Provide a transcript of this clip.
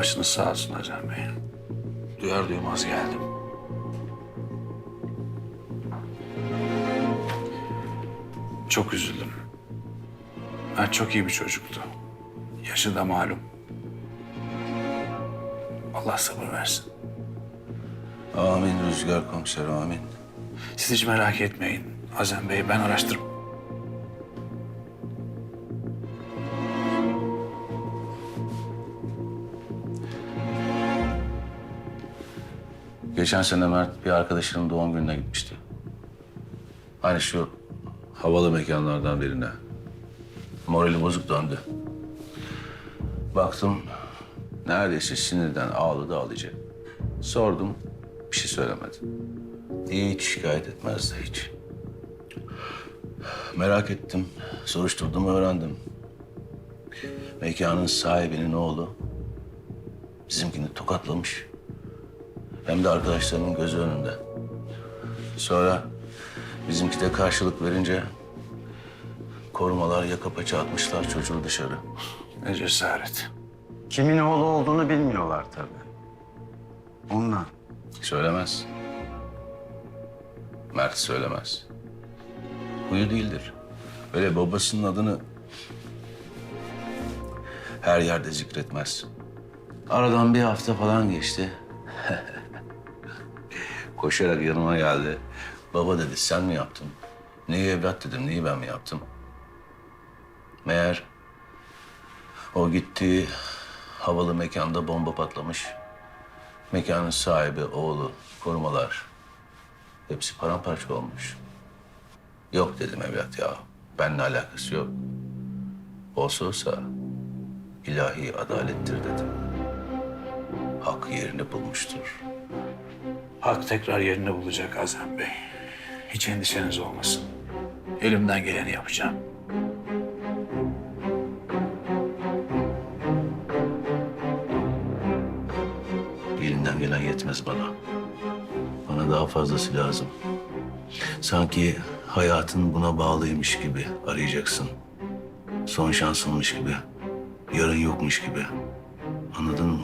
Başınız sağ olsun Hacan Bey. Duyar duymaz geldim. Çok üzüldüm. Mert çok iyi bir çocuktu. Yaşı da malum. Allah sabır versin. Amin Rüzgar komiser amin. Siz hiç merak etmeyin. Azem Bey ben araştırıp... Geçen sene Mert bir arkadaşının doğum gününe gitmişti. Hani şu havalı mekanlardan birine. Morali bozuk döndü. Baktım neredeyse sinirden ağladı ağlayacak. Sordum bir şey söylemedi. Hiç şikayet etmezdi hiç. Merak ettim, soruşturdum, öğrendim. Mekanın sahibinin oğlu bizimkini tokatlamış. Hem de arkadaşlarının gözü önünde. Sonra bizimki de karşılık verince korumalar yaka paça atmışlar çocuğu dışarı. Ne cesaret. Kimin oğlu olduğunu bilmiyorlar tabii. Ondan. Söylemez. Mert söylemez. Huyu değildir. Böyle babasının adını her yerde zikretmez. Aradan bir hafta falan geçti. Koşarak yanıma geldi. Baba dedi sen mi yaptın? Neyi evlat dedim, neyi ben mi yaptım? Meğer o gittiği havalı mekanda bomba patlamış. Mekanın sahibi, oğlu, korumalar hepsi paramparça olmuş. Yok dedim evlat ya. Benimle alakası yok. Olsa olsa ilahi adalettir dedim. Hak yerini bulmuştur. Hak tekrar yerini bulacak Azem Bey. Hiç endişeniz olmasın. Elimden geleni yapacağım. Elinden gelen yetmez bana. Bana daha fazlası lazım. Sanki hayatın buna bağlıymış gibi arayacaksın. Son şansınmış gibi. Yarın yokmuş gibi. Anladın mı?